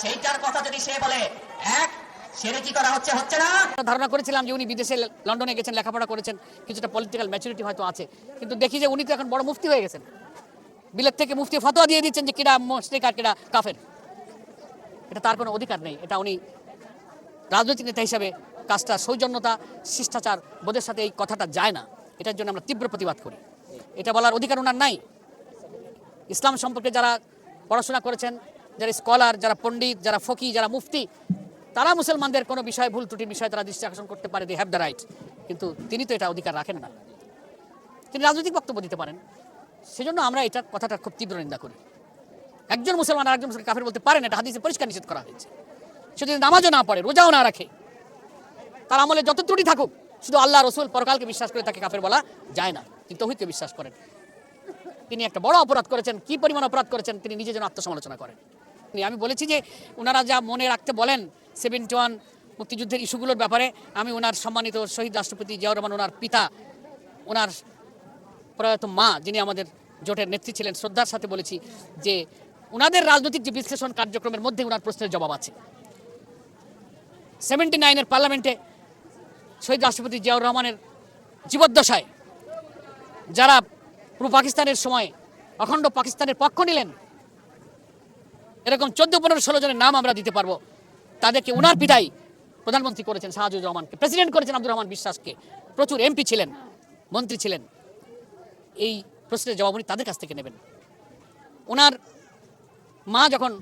সেইটার কথা যদি সে বলে, এক ধারণা করেছিলাম যে উনি বিদেশে লন্ডনে গেছেন, লেখাপড়া করেছেন, কিছুটা পলিটিক্যাল ম্যাচুরিটি হয়তো আছে। কিন্তু দেখি যে উনি তো এখন বড় মুফতি হয়ে গেছেন। বিলেত থেকে মুফতি ফতোয়া দিয়ে দিচ্ছেন যে কিরা মুশরিক আর কিরা কাফের। এটা তার কোনো অধিকার নেই। এটা উনি রাজনৈতিক নেতা হিসাবে কাজটা সৌজন্যতা, শিষ্টাচার, বোধের সাথে এই কথাটা যায় না। এটার জন্য আমরা তীব্র প্রতিবাদ করি। এটা বলার অধিকার ওনার নাই। ইসলাম সম্পর্কে যারা পড়াশোনা করেছেন যারা স্কলার, যারা পণ্ডিত, যারা ফকি যারা মুফতি, তারা মুসলমানদের কোনো বিষয়, ভুল ত্রুটির বিষয়ে তারা দৃষ্টি আকর্ষণ করতে পারে দে হ্যাভ দ্য রাইট কিন্তু তিনি তো এটা অধিকার রাখেন না। তিনি রাজনৈতিক বক্তব্য দিতে পারেন। সেজন্য আমরা এটা কথাটা খুব তীব্র নিন্দা করি। একজন মুসলমান আর একজন মুসলমান কাফের বলতে পারেন এটা হাদিসে পরিষ্কার নিষেধ করা হয়েছে। সে যদি নামাজও না পড়ে, রোজাও না রাখে, তার আমলে যত ত্রুটি থাকুক, শুধু আল্লাহ, রসুল, পরকালকে বিশ্বাস করে তাকে কাফের বলা যায় না। তিনি তৌহিদকে বিশ্বাস করেন। তিনি একটা বড় অপরাধ করেছেন, কি পরিমাণ অপরাধ করেছেন, তিনি নিজে যেন আত্মসমালোচনা করেন। আমি বলেছি যে ওনারা যা মনে রাখতে বলেন সেভেন্টি ওয়ান মুক্তিযুদ্ধের ইস্যুগুলোর ব্যাপারে আমি ওনার সম্মানিত শহীদ রাষ্ট্রপতি জিয়াউর রহমান ওনার পিতা ওনার প্রয়াত মা, যিনি আমাদের জোটের নেত্রী ছিলেন, শ্রদ্ধার সাথে বলেছি যে ওনাদের রাজনৈতিক যে বিশ্লেষণ কার্যক্রমের মধ্যে ওনার প্রশ্নের জবাব আছে। সেভেন্টি নাইনের পার্লামেন্টে শহীদ রাষ্ট্রপতি জিয়াউর রহমানের জীবদ্দশায় যারা পূর্ব পাকিস্তানের সময় অখণ্ড পাকিস্তানের পক্ষ নিলেন এরকম চোদ্দ, পনেরো, ষোলো জনের নাম আমরা দিতে পারব। তাদেরকে ওনার পিতাই প্রধানমন্ত্রী করেছেন শাহাজুর রহমানকে, প্রেসিডেন্ট করেছেন আব্দুর রহমান বিশ্বাসকে। প্রচুর এমপি ছিলেন, মন্ত্রী ছিলেন। এই প্রশ্নের জবাব উনি তাদের কাছ থেকে নেবেন। ওনার মা যখন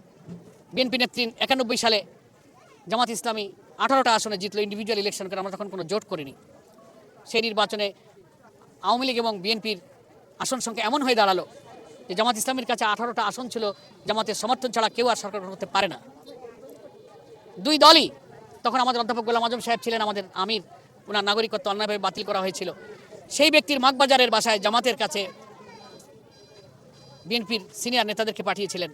বিএনপি নেত্রী একানব্বই সালে জামাত ইসলামী আঠারোটা আসনে জিতলো ইন্ডিভিজুয়াল ইলেকশন করে, আমরা তখন কোনো জোট করিনি। সেই নির্বাচনে আওয়ামী লীগ এবং বিএনপির আসন সংখ্যা এমন হয়ে দাঁড়াল যে জামাত ইসলামের কাছে আঠারোটা আসন ছিল, জামাতের সমর্থন ছাড়া কেউ আর সরকার করতে পারে না। দুই দলই তখন আমাদের অধ্যাপক গোলাম আজম সাহেব ছিলেন, আমাদের আমির ওনার নাগরিকত্ব অন্যায়ভাবে বাতিল করা হয়েছিল। সেই ব্যক্তির মাগবাজারের বাসায় জামাতের কাছে বিএনপির সিনিয়র নেতাদেরকে পাঠিয়েছিলেন,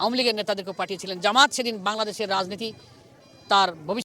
আওয়ামী লীগের নেতাদেরকে পাঠিয়েছিলেন। জামাত সেদিন বাংলাদেশের রাজনীতি, তার ভবিষ্যৎ